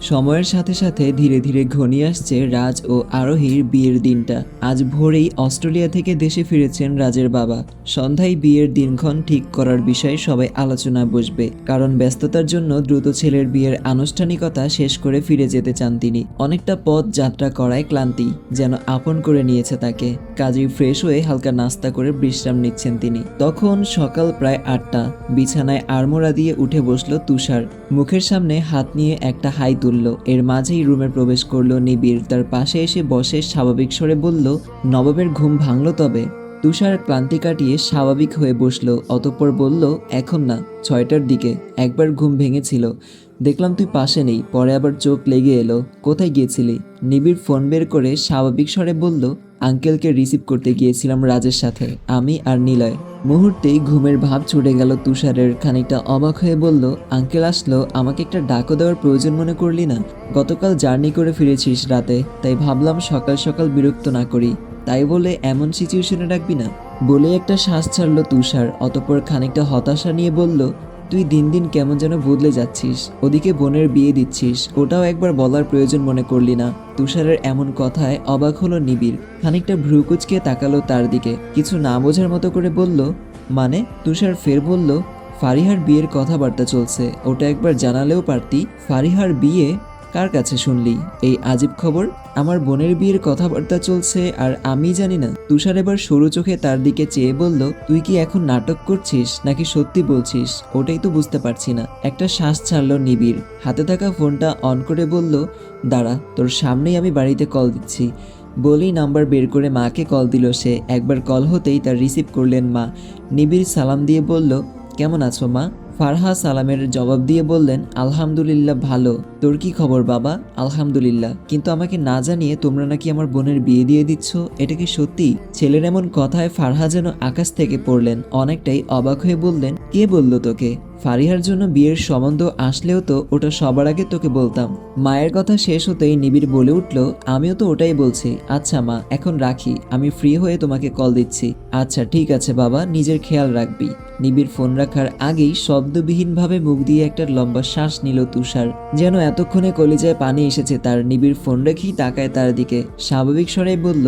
সময়ের সাথে সাথে ধীরে ধীরে ঘনিয়ে আসছে রাজ ও আরোহীর বিয়ের দিনটা। আজ ভোরেই অস্ট্রেলিয়া থেকে দেশে ফিরেছেন রাজের বাবা। সন্ধ্যায় বিয়ের দিনক্ষণ ঠিক করার বিষয়ে সবাই আলোচনা বসবে। কারণ ব্যস্ততার জন্য দ্রুত ছেলের বিয়ের আনুষ্ঠানিকতা শেষ করে ফিরে যেতে চান তিনি। অনেকটা পথ যাত্রা করায় ক্লান্তি যেন আপন করে নিয়েছে তাকে। কাজেই ফ্রেশ হয়ে হালকা নাস্তা করে বিশ্রাম নিচ্ছেন তিনি। তখন সকাল প্রায় আটটা। বিছানায় আড়মোড়া দিয়ে উঠে বসল তুষার। মুখের সামনে হাত নিয়ে একটা হাই তুলল এর মাঝেই রুমে প্রবেশ করল নিবিড়। তার পাশে এসে বসে স্বাভাবিক স্বরে বলল, নবাবের ঘুম ভাঙল তবে? তুষার ক্লান্তি কাটিয়ে স্বাভাবিক হয়ে বসল, অতঃপর বলল, এখন না, ছয়টার দিকে। একবার ঘুম ভেঙেছিল। দেখলাম তুই পাশে নেই, পরে আবার চোখ লেগে এলো। কোথায় গিয়েছিলি? নিবিড় ফোন বের করে স্বাভাবিক স্বরে বলল, আঙ্কেলকে রিসিভ করতে গিয়েছিলাম রাজের সাথে, আমি আর নিলয়। মুহূর্তেই ঘুমের ভাব ছুটে গেল তুষারের, খানিকটা অবাক হয়ে বলল, আঙ্কেল আসলো, আমাকে একটা ডাকও দেওয়ার প্রয়োজন মনে করলি না? গতকাল জার্নি করে ফিরেছিস রাতে, তাই ভাবলাম সকাল সকাল বিরক্ত না করি। তাই বলে এমন সিচুয়েশনে রাখবি না? বলে একটা শ্বাস ছাড়লো তুষার, অতপর খানিকটা হতাশা নিয়ে বলল তুই দিন দিন কেমন যেন বদলে যাচ্ছিস, ওদিকে বোনের বিয়ে দিচ্ছিস, ওটাও একবার বলার প্রয়োজন মনে করলি না। তুষারের এমন কথায় অবাক হলো নিবিড়। খানিকটা ভ্রুকুচকে তাকালো তার দিকে, কিছু না বোঝার মতো করে বলল মানে? তুষার ফের বলল, ফারিহার বিয়ের কথাবার্তা চলছে, ওটা একবার জানালেও পারতি, ফারিহার বিয়ে কার কাছে শুনলি? এই আজীব খবর? আমার বোনের বিয়ের কথাবার্তা চলছে আর আমি জানি না। তুষার এবার সরু চোখে তার দিকে চেয়ে বলল, তুই কি এখন নাটক করছিস নাকি সত্যি বলছিস? ওটাই তো বুঝতে পারছি না। একটা শ্বাস ছাড়লো নিবিড়। হাতে থাকা ফোনটা অন করে বলল, দাঁড়া, তোর সামনেই আমি বাড়িতে কল দিচ্ছি। বলেই নাম্বার বের করে মাকে কল দিল সে। একবার কল হতেই তার রিসিভ করলেন মা। নিবিড় সালাম দিয়ে বলল, কেমন আছো মা? ফারহা সালামের জবাব দিয়ে বললেন, আলহামদুলিল্লাহ ভালো। তোর কি খবর বাবা? আলহামদুলিল্লাহ। কিন্তু আমাকে না জানিয়ে তোমরা নাকি আমার বোনের বিয়ে দিয়ে দিচ্ছ? এটা কি সত্যি? ছেলের এমন কথায় ফারহা যেন আকাশ থেকে পড়লেন। অনেকটাই অবাক হয়ে বললেন, কে বলল তোকে? ফারিহার জন্য বিয়ের সম্বন্ধ আসলেও তো ওটা সবার আগে তোকে বলতাম। মায়ের কথা শেষ হতেই নিবিড় বলে উঠল, আমিও তো ওটাই বলছি। আচ্ছা মা, এখন রাখি। আমি ফ্রি হয়ে তোমাকে কল দিচ্ছি। আচ্ছা ঠিক আছে বাবা, নিজের খেয়াল রাখবি। নিবিড় ফোন রাখার আগেই শব্দবিহীনভাবে মুখ দিয়ে একটা লম্বা শ্বাস নিল তুষার, যেন এতক্ষণে কলিজায় পানি এসেছে তার নিবিড় ফোন রেখেই তাকায় তার দিকে। স্বাভাবিক স্বরেই বলল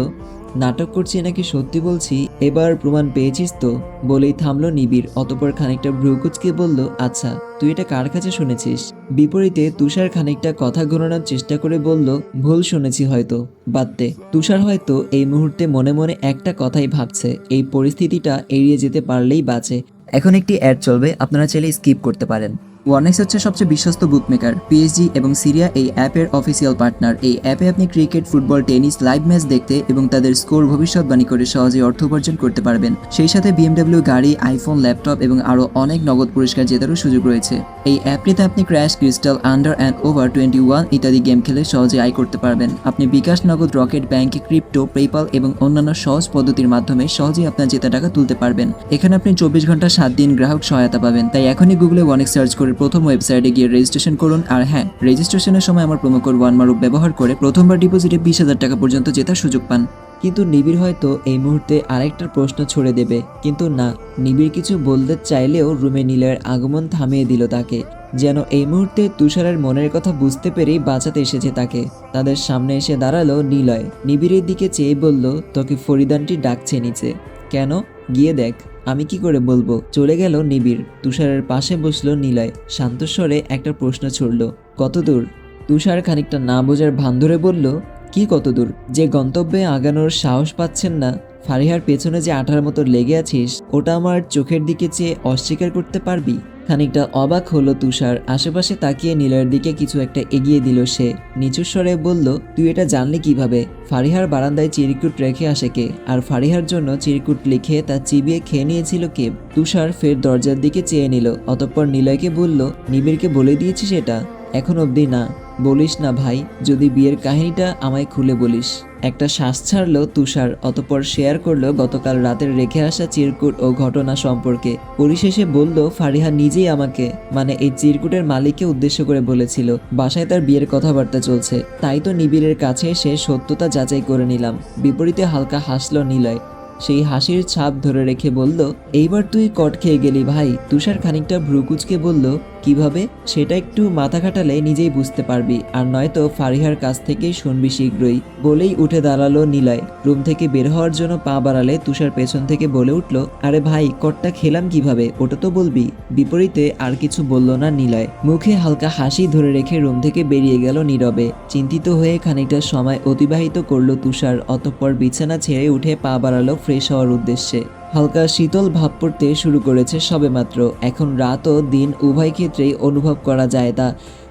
নাটক করছি নাকি সত্যি বলছি? এবার প্রমাণ পেয়েছিস তো? বলেই থামলো নিবিড়, অতপর খানিকটা ভ্রুকুচকে বলল আচ্ছা তুই এটা কার কাছে শুনেছিস? বিপরীতে তুষার খানিকটা কথা ঘোরানোর চেষ্টা করে বলল, ভুল শুনেছি হয়তো। বাদ দে তুষার হয়তো এই মুহূর্তে মনে মনে একটা কথাই ভাবছে, এই পরিস্থিতিটা এড়িয়ে যেতে পারলেই বাঁচে। এখন একটি অ্যাড চলবে, আপনারা চাইলে স্কিপ করতে পারেন। ওয়ানেক্স হচ্ছে সবচেয়ে বিশ্বস্ত বুকমেকার পিএসজি এবং সিরিয়া এই অ্যাপের অফিসিয়াল পার্টনার এই অ্যাপে আপনি cricket football tennis live match দেখতে এবং তাদের স্কোর ভবিষ্যৎবাণী করে সহজেই অর্থ উপার্জন করতে পারবেন। সেই সাথে বিএমডব্লিউ গাড়ি আইফোন ল্যাপটপ এবং আরও অনেক নগদ পুরস্কার জেতারও সুযোগ রয়েছে। এই অ্যাপটিতে আপনি crash crystal under and over twenty one ইত্যাদি গেম খেলে সহজে আয় করতে পারবেন। আপনি বিকাশ নগদ রকেট ব্যাংকে ক্রিপ্টো পেপাল এবং অন্যান্য সহজ পদ্ধতির মাধ্যমে সহজেই আপনার জেতা টাকা তুলতে পারবেন। এখানে আপনি চব্বিশ ঘণ্টা সাত দিন গ্রাহক সহায়তা পাবেন, তাই এখনই গুগলে অনেক সার্চ করে প্রথম ওয়েবসাইটে গিয়ে রেজিস্ট্রেশন করুন। আর হ্যাঁ রেজিস্ট্রেশনের সময় আমার প্রোমো কোড ওয়ান মারুপ ব্যবহার করে প্রথমবার ডিপোজিটে বিশ হাজার টাকা পর্যন্ত জেতার সুযোগ পান। কিন্তু নিবিড় হয়তো এই মুহূর্তে আরেকটা প্রশ্ন ছড়ে দেবে। কিন্তু না, নিবিড় কিছু বলতে চাইলেও রুমে নীলয়ের আগমন থামিয়ে দিল তাকে। যেন এই মুহূর্তে তুষারের মনের কথা বুঝতে পেরেই বাঁচাতে এসেছে তাকে। তাদের সামনে এসে দাঁড়াল নিলয়। নিবিড়ের দিকে চেয়ে বলল, তোকে ফরিদানটি ডাকছে নিচে। কেন? গিয়ে দেখ। আমি কি করে বলব? চলে গেল নিবিড়। তুষারের পাশে বসল নিলয়। শান্তস্বরে একটা প্রশ্ন ছড়ল কত দূর তুষার খানিকটা না বোঝার ভান ধরে বলল, কি কত দূর যে গন্তব্যে আগানোর সাহস পাচ্ছেন না। ফারিহার পেছনে যে আঠার মতো লেগে আছিস, ওটা আমার চোখের দিকে চেয়ে অস্বীকার করতে পারবি? খানিকটা অবাক হলো তুষার। আশেপাশে তাকিয়ে নিলয়ের দিকে কিছু একটা এগিয়ে দিল সে। নিচু স্বরে বলল, তুই এটা জানলি কীভাবে? ফারিহার বারান্দায় চিরকুট রেখে আসে কে? আর ফারিহার জন্য চিরকুট লিখে তা চিবিয়ে খেয়ে নিয়েছিল কে? তুষার ফের দরজার দিকে চেয়ে নিল। অতঃপর নিলয়কে বলল, নিবিড়কে বলে দিয়েছিস এটা? এখন অবধি না। বলিস না ভাই, যদি বিয়ের কাহিনীটা আমায় খুলে বলিস। একটা শ্বাস ছাড়লো তুষার, অতপর শেয়ার করল গতকাল রাতের রেখে আসা চিরকুট ও ঘটনা সম্পর্কে। পরিশেষে বলল, ফারিহা নিজেই আমাকে মানে এই চিরকুটের মালিককে উদ্দেশ্য করে বলেছিল, বাসায় তার বিয়ের কথাবার্তা চলছে। তাই তো নিবিড়ের কাছে এসে সত্যতা যাচাই করে নিলাম। বিপরীতে হালকা হাসলো নিলয়। সেই হাসির ছাপ ধরে রেখে বলল, এইবার তুই কট খেয়ে গেলি ভাই। তুষার খানিকটা ভ্রুকুচকে বলল কীভাবে, সেটা একটু মাথা খাটালে নিজেই বুঝতে পারবি, আর নয়তো ফারিহার কাছ থেকেই শুনবি শীঘ্রই। বলেই উঠে দাঁড়াল নিলয়। রুম থেকে বের হওয়ার জন্য পা বাড়ালে তুষার পেছন থেকে বলে উঠল, আরে ভাই, কটটা খেলাম কীভাবে? ওটা তো বলবি? বিপরীতে আর কিছু বলল না নিলয়। মুখে হালকা হাসি ধরে রেখে রুম থেকে বেরিয়ে গেল নীরবে। চিন্তিত হয়ে খানিকটা সময় অতিবাহিত করল তুষার, অতঃপর বিছানা ছেড়ে উঠে পা বাড়ালো ফ্রেশ হওয়ার উদ্দেশ্যে। হালকা শীতল ভাব পড়তে শুরু করেছে সবেমাত্র। এখন রাত ও দিন উভয় ক্ষেত্রেই অনুভব করা যায় তা।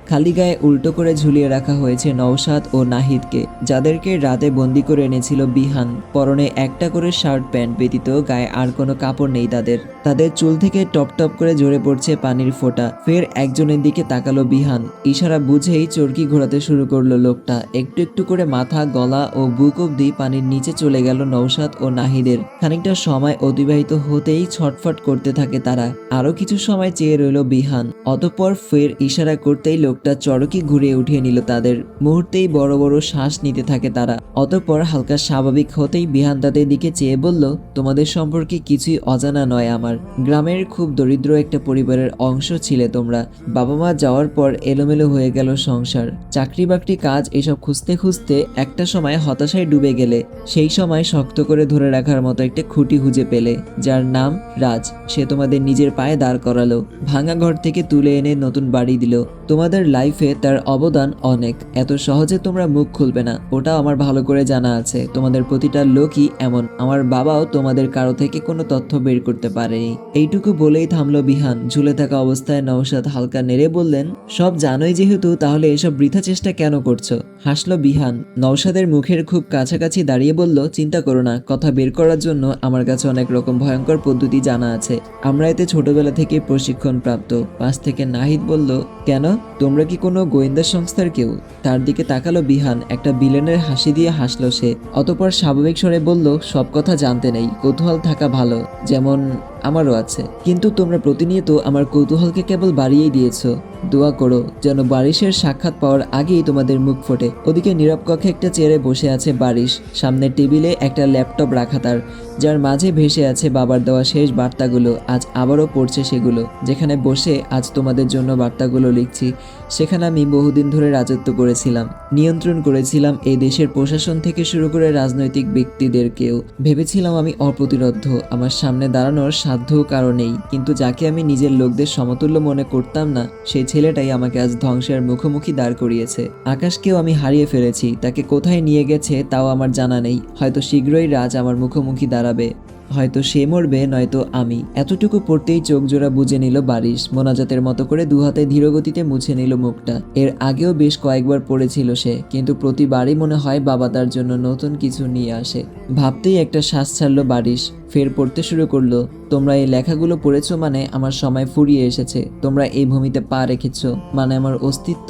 খালি গায়ে উল্টো করে ঝুলিয়ে রাখা হয়েছে নওশাদ ও নাহিদকে, যাদেরকে রাতে বন্দি করে এনেছিল বিহান। পরনে একটা করে শার্ট প্যান্ট ব্যতীত গায়ে আর কোনো কাপড় নেই তাদের। তাদের চুল থেকে টপ টপ করে ঝরে পড়ছে পানির ফোঁটা। ফের একজনের দিকে তাকালো বিহান। ইশারা বুঝেই চরকি ঘোরাতে শুরু করল লোকটা। একটু একটু করে মাথা, গলা ও বুক অব্দি পানির নিচে চলে গেল নৌসাদ ও নাহিদের। খানিকটা সময় অতিবাহিত হতেই ছটফট করতে থাকে তারা। আরও কিছু সময় চেয়ে রইল বিহান। অতঃপর ফের ইশারা করতেই লোকটা চরকি ঘুরিয়ে উঠিয়ে নিল তাদের। মুহূর্তেই বড় বড় শ্বাস নিতে থাকে তারা। অতঃপর হালকা স্বাভাবিক হতেই বিহান তাদের দিকে চেয়ে বলল, তোমাদের সম্পর্কে কিছুই অজানা নয় আমার। গ্রামের খুব দরিদ্র একটা পরিবারের অংশ ছিলে তোমরা। বাবা মা যাওয়ার পর এলোমেলো হয়ে গেল সংসার। চাকরি বাকরি কাজ এসব খুঁজতে খুঁজতে একটা সময় হতাশায় ডুবে গেলে। সেই সময় শক্ত করে ধরে রাখার মতো একটা খুঁটি খুঁজে পেলে। যার নাম রাজ। সে তোমাদের নিজের পায়ে দাঁড় করালো। ভাঙা ঘর থেকে তুলে এনে নতুন বাড়ি দিল। তোমাদের লাইফে তার অবদান অনেক। এত সহজে তোমরা মুখ খুলবে না। ওটা আমার ভালো করে জানা আছে। তোমাদের প্রতিটা লোকই এমন। আমার বাবাও তোমাদের কারও থেকে কোনো তথ্য বের করতে পারেনি। এইটুকু বলেই থামলো বিহান। ঝুলে থাকা অবস্থায় নওশাদ হালকা নেড়ে বললেন, সব জানোই যেহেতু, তাহলে এসব বৃথা চেষ্টা কেন করছ? হাসলো বিহান। নওশাদের মুখের খুব কাছাকাছি দাঁড়িয়ে বলল, চিন্তা করো না, কথা বের করার জন্য আমার কাছে অনেক রকম ভয়ঙ্কর পদ্ধতি জানা আছে। আমরা এতে ছোটবেলা থেকে প্রশিক্ষণ প্রাপ্ত। পাশ থেকে নাহিদ বলল, কেন? তোমরা কি কোনো গোয়েন্দা সংস্থার কেউ? তার দিকে তাকালো বিহান, একটা বিলেনের হাসি দিয়ে হাসলো সে। অতপর স্বাভাবিক স্বরে বলল, সব কথা জানতে নেই, কৌতূহল থাকা ভালো। যেমন আমারও আছে। কিন্তু তোমরা প্রতিনিয়ত আমার কৌতূহলকে কেবল বাড়িয়েই দিয়েছ। দোয়া করো যেন বারিশের সাক্ষাৎ পাওয়ার আগেই তোমাদের মুখ ফোটে। ওদিকে নীরব কক্ষে একটা চেয়ারে বসে আছে বারিশ। সামনে টেবিলে একটা ল্যাপটপ রাখা তার। যার মাঝে ভেসে আছে বাবার দেওয়া শেষ বার্তাগুলো, আজ আবারও পড়ছে সেগুলো। যেখানে বসে, আজ তোমাদের জন্য বার্তাগুলো লিখছি। সেখানে আমি বহুদিন ধরে রাজত্ব করেছিলাম, নিয়ন্ত্রণ করেছিলাম এই দেশের প্রশাসন থেকে শুরু করে রাজনৈতিক ব্যক্তিদেরকেও। ভেবেছিলাম আমি অপ্রতিরোধ্য, আমার সামনে দাঁড়ানোর সাধ্য কারণেই কিন্তু যাকে আমি নিজের লোকদের সমতুল্য মনে করতাম না, সেই ছেলেটাই আমাকে আজ ধ্বংসের মুখোমুখি দাঁড় করিয়েছে। আকাশকেও আমি হারিয়ে ফেলেছি, তাকে কোথায় নিয়ে গেছে তাও আমার জানা নেই, হয়তো শীঘ্রই রাজ আমার মুখোমুখি দাঁড়াবে। হয়তো সে মরবে, নয়তো আমি। এতটুকু পড়তেই চোখ জোড়া বুঝে নিল বারিশ। মোনাজাতের মতো করে দুহাতে ধীরগতিতে মুছে নিল মুখটা। এর আগেও বেশ কয়েকবার পড়েছিল সে, কিন্তু প্রতিবারই মনে হয় বাবা তার জন্য নতুন কিছু নিয়ে আসে। ভাবতেই একটা শ্বাস ছাড়লো বারিশ। ফের পড়তে শুরু করল। তোমরা এই লেখাগুলো পড়েছো মানে আমার সময় ফুরিয়ে এসেছে। তোমরা এই ভূমিতে পা রেখেছো মানে আমার অস্তিত্ব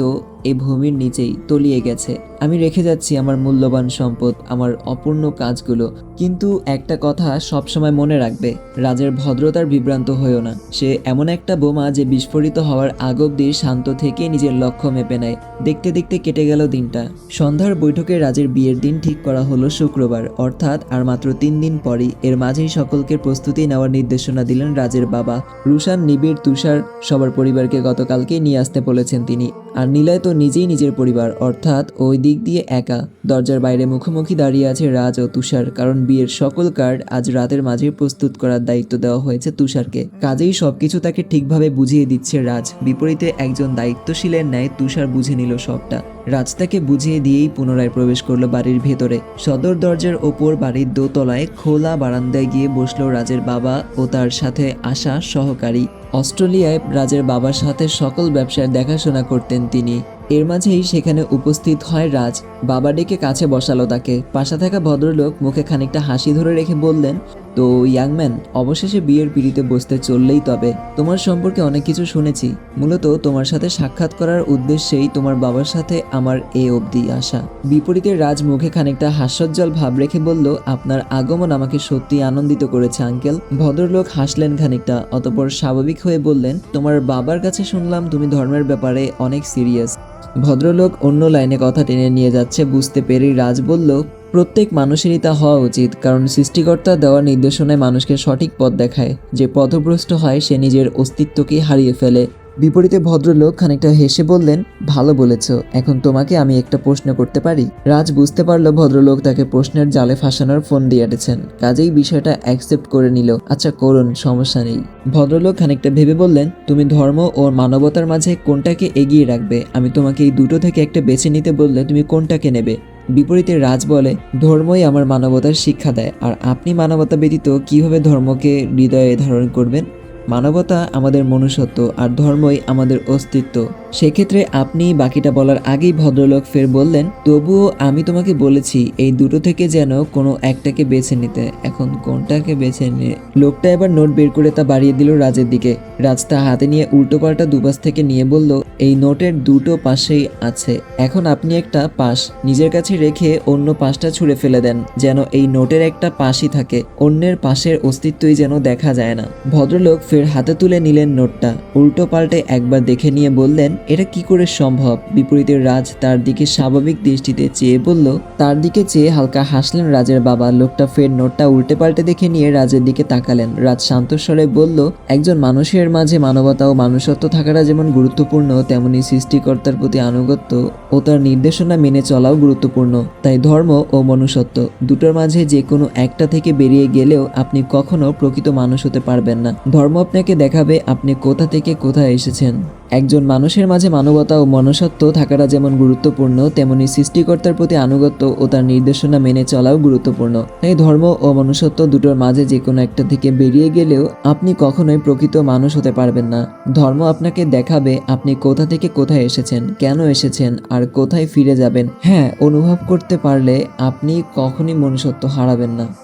এই ভূমির নিচেই তলিয়ে গেছে। আমি রেখে যাচ্ছি আমার মূল্যবান সম্পদ, আমার অপূর্ণ কাজগুলো। কিন্তু একটা কথা সবসময় মনে রাখবে, রাজের ভদ্রতার বিভ্রান্ত হয়েও না। সে এমন একটা বোমা যে বিস্ফোরিত হওয়ার আগ অব্দি শান্ত থেকে নিজের লক্ষ্য মেপে নেয়। দেখতে দেখতে কেটে গেল দিনটা। সন্ধ্যার বৈঠকে রাজের বিয়ের দিন ঠিক করা হলো শুক্রবার, অর্থাৎ আর মাত্র তিন দিন পরই। এর মাঝেই সকলকে প্রস্তুতি নেওয়ার নির্দেশনা দিলেন রাজের বাবা। রুশান, নিবিড়, তুষার সবার পরিবারকে গতকালকেই নিয়ে আসতে বলেছেন তিনি। আর নীলয় তো নিজেই নিজের পরিবার, অর্থাৎ ওই দিক দিয়ে একা। দরজার বাইরে মুখোমুখি দাঁড়িয়ে আছে রাজ ও তুষার, কারণ বিয়ের সকল কার্ড আজ রাতের মাঝে প্রস্তুত করার দায়িত্ব দেওয়া হয়েছে তুষারকে। কাজেই সবকিছু তাকে ঠিকভাবে বুঝিয়ে দিচ্ছে রাজ। বিপরীতে একজন দায়িত্বশীলের ন্যায় তুষার বুঝে নিল সবটা। রাজ তাকে বুঝিয়ে দিয়েই পুনরায় প্রবেশ করল বাড়ির ভেতরে। সদর দরজার ওপর বাড়ির দোতলায় খোলা বারান্দায় গিয়ে বসল রাজের বাবা ও তার সাথে আসা সহকারী। অস্ট্রেলিয়ায় রাজের বাবার সাথে সকল ব্যবসার দেখাশোনা করতেন তিনি। এর মাঝেই সেখানে উপস্থিত হয় রাজ। বাবা ডেকে কাছে বসালো তাকে। পাশে থাকা ভদ্রলোক মুখে খানিকটা হাসি ধরে রেখে বললেন, তো ইয়াংম্যান অবশেষে বিয়ের পিড়িতে বসতে চললেই তবে। তোমার সম্পর্কে অনেক কিছু শুনেছি। মূলত তোমার সাথে সাক্ষাৎ করার উদ্দেশ্যেই তোমার বাবার সাথে আমার এ অবধি আসা। বিপরীতে রাজ মুখে খানিকটা হাস্যজ্জ্বল ভাব রেখে বলল, আপনার আগমন আমাকে সত্যি আনন্দিত করেছে, আঙ্কেল। ভদ্রলোক হাসলেন খানিকটা, অতপর স্বাভাবিক হয়ে বললেন, তোমার বাবার কাছে শুনলাম তুমি ধর্মের ব্যাপারে অনেক সিরিয়াস ভদ্রলোক অন্য লাইনে কথা টেনে নিয়ে যাচ্ছে, বুঝতে পেরেই রাজ বলল, প্রত্যেক মানুষেরই তা হওয়া উচিত, কারণ সৃষ্টিকর্তা দেওয়ার নির্দেশনায় মানুষকে সঠিক পথ দেখায়। যে পথভ্রষ্ট হয়, সে নিজের অস্তিত্বকেই হারিয়ে ফেলে। বিপরীতে ভদ্রলোক খানিকটা হেসে বললেন, ভালো বলেছ, এখন তোমাকে আমি একটা প্রশ্ন করতে পারি? রাজ বুঝতে পারল ভদ্রলোক তাকে প্রশ্নের জালে ফাঁসানোর ফোন দিয়ে দিয়েছেন কাজেই বিষয়টা অ্যাকসেপ্ট করে নিল। আচ্ছা করুন, সমস্যা নেই। ভদ্রলোক খানিকটা ভেবে বললেন, তুমি ধর্ম ও মানবতার মাঝে কোনটাকে এগিয়ে রাখবে? আমি তোমাকে এই দুটো থেকে একটা বেছে নিতে বললে তুমি কোনটাকে নেবে? বিপরীতে রাজ বলে, ধর্মই আমার মানবতার শিক্ষা দেয়, আর আপনি মানবতা ব্যতীত কীভাবে ধর্মকে হৃদয়ে ধারণ করবেন? মানবতা আমাদের মনুষ্যত্ব আর ধর্মই আমাদের অস্তিত্ব। সেক্ষেত্রে আপনি বাকিটা বলার আগেই ভদ্রলোক ফের বললেন, তবুও আমি তোমাকে বলেছি, এই দুটো থেকে যেন কোনো একটাকে বেছে নিতে। এখন কোনটাকে বেছে নিয়ে? লোকটা এবার নোট বের করে তা বাড়িয়ে দিল রাজের দিকে। রাজ তা হাতে নিয়ে উল্টো পাল্টা দুপাশ থেকে নিয়ে বলল, এই নোটের দুটো পাশেই আছে। এখন আপনি একটা পাশ নিজের কাছে রেখে অন্য পাশটা ছুঁড়ে ফেলে দেন, যেন এই নোটের একটা পাশই থাকে। অন্যের পাশের অস্তিত্বই যেন দেখা যায় না। ভদ্রলোক ফের হাতে তুলে নিলেন নোটটা। উল্টো পাল্টে একবার দেখে নিয়ে বললেন, এটা কি করে সম্ভব? বিপরীতে রাজ তার দিকে স্বাভাবিক দৃষ্টিতে চেয়ে বলল, তার দিকে চেয়ে হালকা হাসলেন রাজের বাবা। লোকটা ফের নোটটা উল্টে পাল্টে দেখে নিয়ে রাজের দিকে তাকালেন। রাজ শান্তস্বরে বলল, একজন মানুষের মাঝে মানবতা ও মানুষত্ব থাকাটা যেমন গুরুত্বপূর্ণ, তেমনি সৃষ্টিকর্তার প্রতি আনুগত্য ও তার নির্দেশনা মেনে চলাও গুরুত্বপূর্ণ। তাই ধর্ম ও মনুষ্যত্ব দুটোর মাঝে যে কোনো একটা থেকে বেরিয়ে গেলেও আপনি কখনো প্রকৃত মানুষ হতে পারবেন না। ধর্ম আপনাকে দেখাবে আপনি কোথা থেকে কোথায় এসেছেন। একজন মানুষের মাঝে মানবতা ও মনুষ্যত্ব থাকাটা যেমন গুরুত্বপূর্ণ, তেমনি সৃষ্টিকর্তার প্রতি আনুগত্য ও তার নির্দেশনা মেনে চলাও গুরুত্বপূর্ণ। তাই ধর্ম ও মনুষ্যত্ব দুটোর মাঝে যে কোনো একটা থেকে বেরিয়ে গেলেও আপনি কখনোই প্রকৃত মানুষ হতে পারবেন না। ধর্ম আপনাকে দেখাবে আপনি কোথা থেকে কোথায় এসেছেন, কেন এসেছেন, আর কোথায় ফিরে যাবেন? হ্যাঁ অনুভব করতে পারলে আপনি কখনই মনুষ্যত্ব হারাবেন না।